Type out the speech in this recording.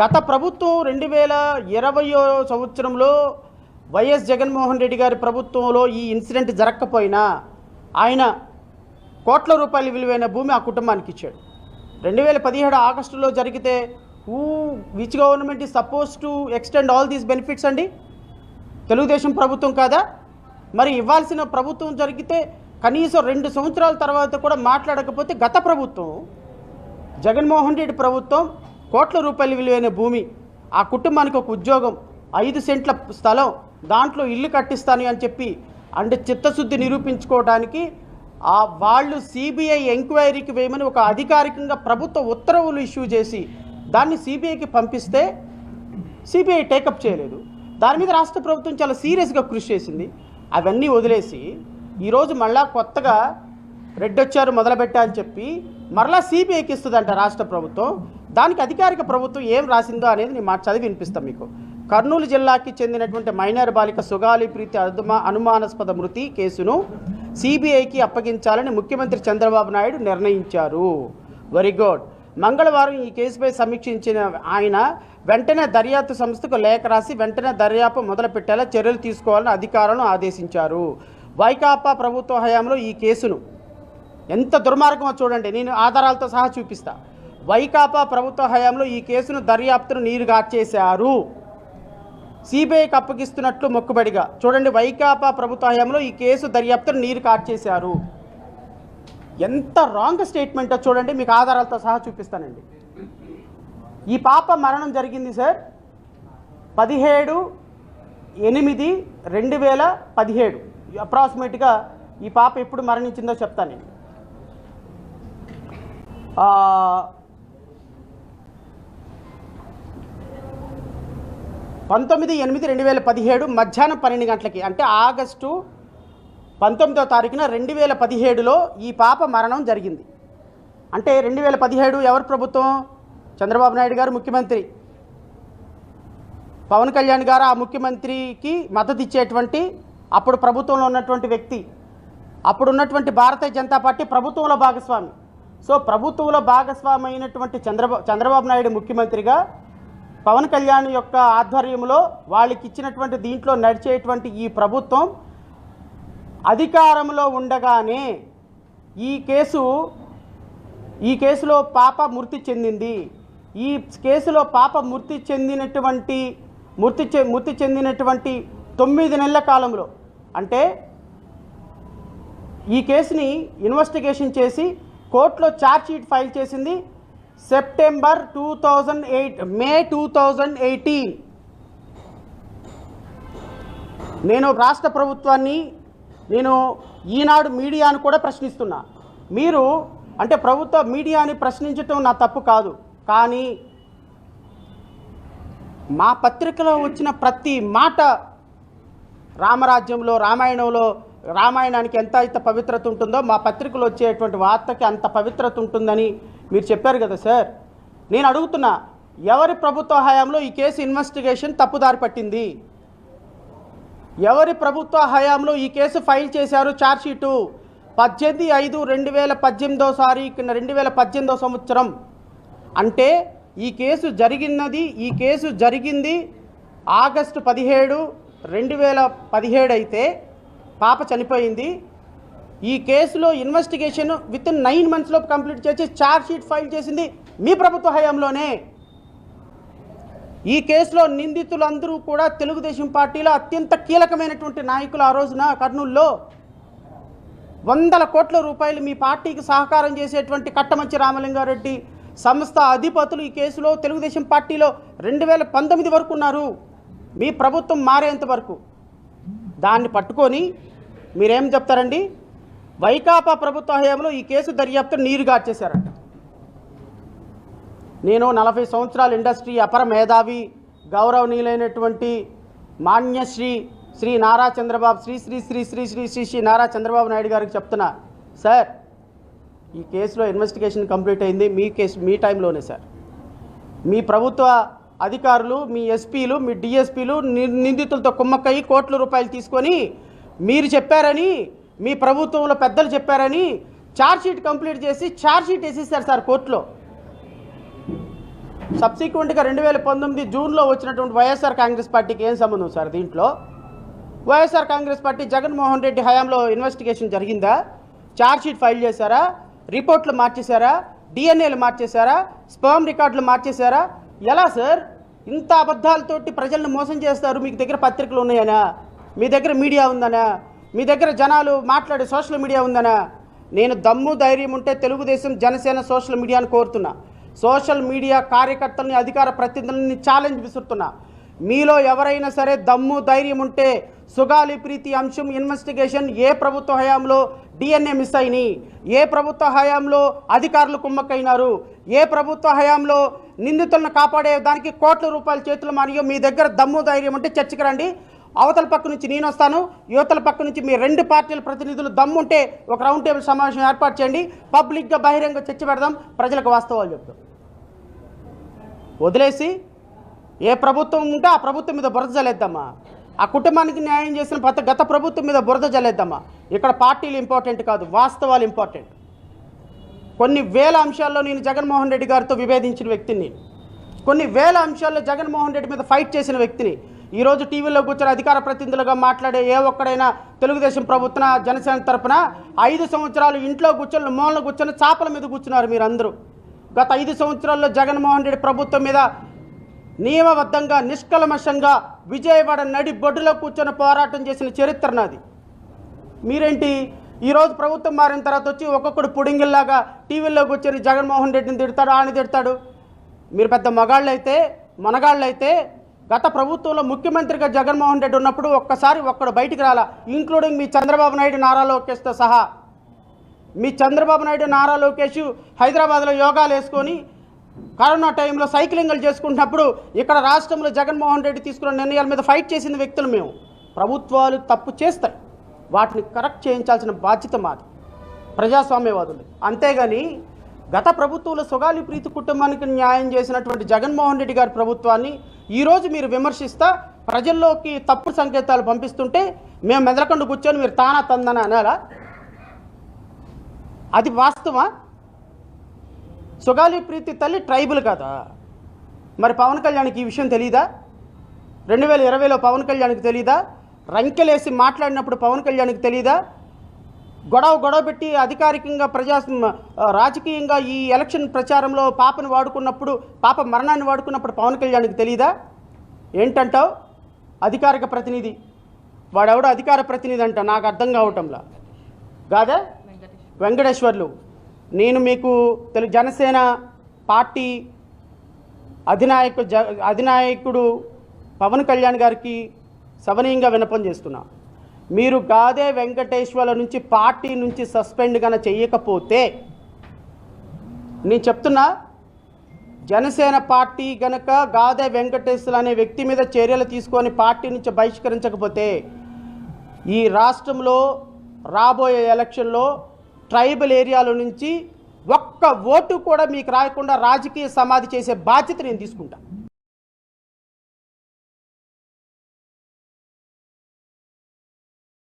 గత ప్రభుత్వం రెండు వేల ఇరవయో సంవత్సరంలో వైఎస్ జగన్మోహన్ రెడ్డి గారి ప్రభుత్వంలో ఈ ఇన్సిడెంట్ జరగకపోయినా ఆయన కోట్ల రూపాయల విలువైన భూమి ఆ కుటుంబానికి ఇచ్చాడు. రెండు వేల పదిహేడు ఆగస్టులో జరిగితే ఊ which government is suppose to extend all these benefits అండి? తెలుగుదేశం ప్రభుత్వం కాదా? మరి ఇవ్వాల్సిన ప్రభుత్వం జరిగితే కనీసం రెండు సంవత్సరాల తర్వాత కూడా మాట్లాడకపోతే గత ప్రభుత్వం జగన్మోహన్ రెడ్డి ప్రభుత్వం కోట్ల రూపాయలు విలువైన భూమి ఆ కుటుంబానికి ఒక ఉద్యోగం ఐదు సెంట్ల స్థలం దాంట్లో ఇల్లు కట్టిస్తాను అని చెప్పి అంటే చిత్తశుద్ధి నిరూపించుకోవడానికి ఆ వాళ్ళు సిబిఐ ఎంక్వైరీకి వేయమని ఒక అధికారికంగా ప్రభుత్వ ఉత్తర్వులు ఇష్యూ చేసి దాన్ని సిబిఐకి పంపిస్తే సిబిఐ టేకప్ చేయలేదు. దాని మీద రాష్ట్ర ప్రభుత్వం చాలా సీరియస్గా కృషి చేసింది. అవన్నీ వదిలేసి ఈరోజు మళ్ళా కొత్తగా రెడ్డొచ్చారు మొదలుపెట్టా అని చెప్పి మరలా సిబిఐకి ఇస్తుందంట రాష్ట్ర ప్రభుత్వం. దానికి అధికారిక ప్రభుత్వం ఏం రాసిందో అనేది నేను మాకు చదివి వినిపిస్తాను మీకు. కర్నూలు జిల్లాకి చెందినటువంటి మైనర్ బాలిక సుగాలి ప్రీతి అదుమా అనుమానాస్పద మృతి కేసును సిబిఐకి అప్పగించాలని ముఖ్యమంత్రి చంద్రబాబు నాయుడు నిర్ణయించారు. వెరీ గుడ్ మంగళవారం ఈ కేసుపై సమీక్షించిన ఆయన వెంటనే దర్యాప్తు సంస్థకు లేఖ రాసి వెంటనే దర్యాప్తు మొదలుపెట్టేలా చర్యలు తీసుకోవాలని అధికారులను ఆదేశించారు. వైకాపా ప్రభుత్వ హయాంలో ఈ కేసును ఎంత దుర్మార్గమో చూడండి. నేను ఆధారాలతో సహా చూపిస్తా. వైకాపా ప్రభుత్వ హయాంలో ఈ కేసును దర్యాప్తును నీరుగార్చేశారు సిబిఐకి అప్పగిస్తున్నట్లు మొక్కుబడిగా. చూడండి వైకాపా ప్రభుత్వ హయాంలో ఈ కేసు దర్యాప్తును నీరు కార్చేశారు ఎంత రాంగ్ స్టేట్మెంటో చూడండి మీకు ఆధారాలతో సహా చూపిస్తానండి. ఈ పాప మరణం జరిగింది సార్ పదిహేడు ఎనిమిది రెండు వేల పదిహేడు. అప్రాక్సిమేట్గా ఈ పాప ఎప్పుడు మరణించిందో చెప్తాను నేను పంతొమ్మిది ఎనిమిది రెండు వేల పదిహేడు మధ్యాహ్నం పన్నెండు గంటలకి అంటే ఆగస్టు పంతొమ్మిదో తారీఖున రెండు వేల పదిహేడులో ఈ పాప మరణం జరిగింది. అంటే రెండు వేల పదిహేడు ఎవరు ప్రభుత్వం? చంద్రబాబు నాయుడు గారు ముఖ్యమంత్రి. పవన్ కళ్యాణ్ గారు ఆ ముఖ్యమంత్రికి మద్దతు ఇచ్చేటువంటి అప్పుడు ప్రభుత్వంలో ఉన్నటువంటి వ్యక్తి. అప్పుడు ఉన్నటువంటి భారతీయ జనతా పార్టీ ప్రభుత్వంలో భాగస్వామి. సో ప్రభుత్వంలో భాగస్వామి అయినటువంటి చంద్రబాబు చంద్రబాబు నాయుడు ముఖ్యమంత్రిగా పవన్ కళ్యాణ్ యొక్క ఆధ్వర్యంలో వాళ్ళకి ఇచ్చినటువంటి దీంట్లో నడిచేటువంటి ఈ ప్రభుత్వం అధికారంలో ఉండగానే ఈ కేసు ఈ కేసులో పాప మృతి చెందింది. ఈ కేసులో పాప మృతి చెందినటువంటి మృతి చె మృతి చెందినటువంటి తొమ్మిది నెలల కాలంలో. అంటే ఈ కేసుని ఇన్వెస్టిగేషన్ చేసి కోర్టులో ఛార్జ్ షీట్ ఫైల్ చేసింది. September two thousand eight May two thousand eighteen నేను రాష్ట్ర ప్రభుత్వాన్ని నేను ఈనాడు మీడియాను కూడా ప్రశ్నిస్తున్నా. మీరు అంటే ప్రభుత్వ మీడియాని ప్రశ్నించటం నా తప్పు కాదు. కానీ మా పత్రికలో వచ్చిన ప్రతి మాట రామరాజ్యంలో రామాయణంలో రామాయణానికి ఎంత అయితే పవిత్రత ఉంటుందో మా పత్రికలో వచ్చేటువంటి వార్తకి అంత పవిత్రత ఉంటుందని మీరు చెప్పారు కదా సార్. నేను అడుగుతున్నా ఎవరి ప్రభుత్వ హయాంలో ఈ కేసు ఇన్వెస్టిగేషన్ తప్పుదారి పట్టింది? ఎవరి ప్రభుత్వ హయాంలో ఈ కేసు ఫైల్ చేశారు ఛార్జ్షీటు పద్దెనిమిది ఐదు రెండు వేల పద్దెనిమిదో సారి రెండు వేల పద్దెనిమిదో సంవత్సరం. అంటే ఈ కేసు జరిగినది ఈ కేసు జరిగింది ఆగస్టు పదిహేడు రెండు వేల పదిహేడు అయితే పాప చనిపోయింది. ఈ కేసులో ఇన్వెస్టిగేషన్ విత్ ఇన్ నైన్ మంత్స్లో కంప్లీట్ చేసి ఛార్జ్ షీట్ ఫైల్ చేసింది మీ ప్రభుత్వ హయాంలోనే. ఈ కేసులో నిందితులందరూ కూడా తెలుగుదేశం పార్టీలో అత్యంత కీలకమైనటువంటి నాయకులు ఆ రోజున కర్నూలులో. వందల కోట్ల రూపాయలు మీ పార్టీకి సహకారం చేసేటువంటి కట్టమంచి రామలింగారెడ్డి సంస్థ అధిపతులు ఈ కేసులో తెలుగుదేశం పార్టీలో రెండు వేల పంతొమ్మిది వరకు ఉన్నారు. మీ ప్రభుత్వం మారేంత వరకు. దాన్ని పట్టుకొని మీరేం చెప్తారండి? వైకాపా ప్రభుత్వ హయాంలో ఈ కేసు దర్యాప్తు నీరు గార్చేశారంట. నేను నలభై సంవత్సరాల ఇండస్ట్రీ అపర మేధావి గౌరవనీయులైనటువంటి మాన్యశ్రీ శ్రీ నారా చంద్రబాబు శ్రీ శ్రీ శ్రీ శ్రీ శ్రీ శ్రీ శ్రీ నారా చంద్రబాబు నాయుడు గారికి చెప్తున్నా సార్ ఈ కేసులో ఇన్వెస్టిగేషన్ కంప్లీట్ అయింది మీ కేసు మీ టైంలోనే సార్. మీ ప్రభుత్వ అధికారులు మీ ఎస్పీలు మీ డిఎస్పీలు నిందితులతో కుమ్మక్కయ్యి కోట్ల రూపాయలు తీసుకొని మీరు చెప్పారని మీ ప్రభుత్వంలో పెద్దలు చెప్పారని ఛార్జ్షీట్ కంప్లీట్ చేసి ఛార్జ్షీట్ వేసేసారు సార్ కోర్టులో. సబ్సిక్వెంట్గా రెండు వేల పంతొమ్మిది జూన్లో వచ్చినటువంటి వైఎస్ఆర్ కాంగ్రెస్ పార్టీకి ఏం సంబంధం సార్ దీంట్లో? వైఎస్ఆర్ కాంగ్రెస్ పార్టీ జగన్మోహన్ రెడ్డి హయాంలో ఇన్వెస్టిగేషన్ జరిగిందా? ఛార్జ్షీట్ ఫైల్ చేశారా? రిపోర్ట్లు మార్చేశారా? డిఎన్ఏలు మార్చేశారా? స్పర్మ్ రికార్డులు మార్చేశారా? ఎలా సార్? ఇంత అబద్ధాలతోటి ప్రజలను మోసం చేస్తారు మీకు దగ్గర పత్రికలు ఉన్నాయనా? మీ దగ్గర మీడియా ఉందనా? మీ దగ్గర జనాలు మాట్లాడే సోషల్ మీడియా ఉందనా? నేను దమ్ము ధైర్యం ఉంటే తెలుగుదేశం జనసేన సోషల్ మీడియాను కోరుతున్నా. సోషల్ మీడియా కార్యకర్తల్ని అధికార ప్రతినిధులని ఛాలెంజ్ విసురుతున్నా. మీలో ఎవరైనా సరే దమ్ము ధైర్యం ఉంటే సుగాలి ప్రీతి అంశం ఇన్వెస్టిగేషన్ ఏ ప్రభుత్వ హయాంలో డిఎన్ఏ మిస్ అయినాయి ఏ ప్రభుత్వ హయాంలో అధికారులు కుమ్మక్కైనారు ఏ ప్రభుత్వ హయాంలో నిందితులను కాపాడే దానికి కోట్ల రూపాయల చేతులు మరియు మీ దగ్గర దమ్ము ధైర్యం ఉంటే చర్చకు రండి. అవతల పక్క నుంచి నేను వస్తాను యువతల పక్క నుంచి మీ రెండు పార్టీల ప్రతినిధులు దమ్ముంటే ఒక రౌండ్ టేబుల్ సమావేశం ఏర్పాటు చేయండి. పబ్లిక్గా బహిరంగ చర్చ పెడదాం ప్రజలకు వాస్తవాలు చెప్తాం. వదిలేసి ఏ ప్రభుత్వం ఉంటే ఆ ప్రభుత్వం మీద బురద జల్లేద్దామా ఆ కుటుంబానికి న్యాయం చేసిన ప్రతి గత ప్రభుత్వం మీద బురద జల్లేద్దామా ఇక్కడ పార్టీలు ఇంపార్టెంట్ కాదు వాస్తవాలు ఇంపార్టెంట్. కొన్ని వేల అంశాల్లో నేను జగన్మోహన్ రెడ్డి గారితో విభేదించిన వ్యక్తిని కొన్ని వేల అంశాల్లో జగన్మోహన్ రెడ్డి మీద ఫైట్ చేసిన వ్యక్తిని ఈరోజు టీవీలో కూర్చొని అధికార ప్రతినిధులుగా మాట్లాడే ఏ ఒక్కడైనా తెలుగుదేశం ప్రభుత్వ జనసేన తరపున ఐదు సంవత్సరాలు ఇంట్లో కూర్చొని మూలన కూర్చొని చాపల మీద కూర్చున్నారు మీరందరూ. గత ఐదు సంవత్సరాల్లో జగన్మోహన్ రెడ్డి ప్రభుత్వం మీద నియమబద్ధంగా నిష్కల్మషంగా విజయవాడ నడి బొడ్డులో కూర్చొని పోరాటం చేసిన చరిత్ర నాది. మీరేంటి? ఈరోజు ప్రభుత్వం మారిన తర్వాత వచ్చి ఒక్కొక్కడు పుడింగిల్లాగా టీవీల్లో కూర్చొని జగన్మోహన్ రెడ్డిని తిడతాడు ఆయన తిడతాడు. మీరు పెద్ద మగాళ్ళు అయితే మనగాళ్ళు అయితే గత ప్రభుత్వంలో ముఖ్యమంత్రిగా జగన్మోహన్ రెడ్డి ఉన్నప్పుడు ఒక్కసారి ఒక్కడు బయటికి రాలా ఇంక్లూడింగ్ మీ చంద్రబాబు నాయుడు నారా లోకేష్తో సహా. మీ చంద్రబాబు నాయుడు నారా లోకేష్ హైదరాబాద్లో యోగాలు వేసుకొని కరోనా టైంలో సైక్లింగ్లు చేసుకుంటున్నప్పుడు ఇక్కడ రాష్ట్రంలో జగన్మోహన్ రెడ్డి తీసుకున్న నిర్ణయాల మీద ఫైట్ చేసిన వ్యక్తులు మేము. ప్రభుత్వాలు తప్పు చేస్తాయి. వాటిని కరెక్ట్ చేయించాల్సిన బాధ్యత మాది. ప్రజాస్వామ్యవాదులు. అంతేగాని గత ప్రభుత్వంలో సుగాలి ప్రీతి కుటుంబానికి న్యాయం చేసినటువంటి జగన్మోహన్ రెడ్డి గారి ప్రభుత్వాన్ని ఈరోజు మీరు విమర్శిస్తా ప్రజల్లోకి తప్పుడు సంకేతాలు పంపిస్తుంటే మేము మెదలకుండా కూర్చొని మీరు తానా తందన అనాలా? అది వాస్తవా సుగాలి ప్రీతి తల్లి ట్రైబుల్ కదా? మరి పవన్ కళ్యాణ్కి ఈ విషయం తెలీదా? రెండు వేల ఇరవైలో పవన్ కళ్యాణ్కి తెలీదా? రంకెలేసి మాట్లాడినప్పుడు పవన్ కళ్యాణ్కి తెలీదా? గొడవ గొడవ పెట్టి అధికారికంగా ప్రజా రాజకీయంగా ఈ ఎలక్షన్ ప్రచారంలో పాపను వాడుకున్నప్పుడు పాప మరణాన్ని వాడుకున్నప్పుడు పవన్ కళ్యాణ్కి తెలియదా ఏంటంటావు? అధికారిక ప్రతినిధి. వాడెవడో అధికార ప్రతినిధి అంట నాకు అర్థం కావటంలా. కాదా? వెంకటేశ్వర్లు. నేను మీకు తెలు జనసేన పార్టీ అధినాయకు జ అధినాయకుడు పవన్ కళ్యాణ్ గారికి సవనీయంగా వినపం చేస్తున్నాను మీరు గాదే వెంకటేశ్వర్ల నుంచి పార్టీ నుంచి సస్పెండ్ కన చెయ్యకపోతే నేను చెప్తున్నా జనసేన పార్టీ గనక గాదే వెంకటేశ్వర అనే వ్యక్తి మీద చర్యలు తీసుకొని పార్టీ నుంచి బహిష్కరించకపోతే ఈ రాష్ట్రంలో రాబోయే ఎలక్షన్లో ట్రైబల్ ఏరియాల నుంచి ఒక్క ఓటు కూడా మీకు రాయకుండా రాజకీయ సమాధి చేసే బాధ్యత నేను తీసుకుంటాను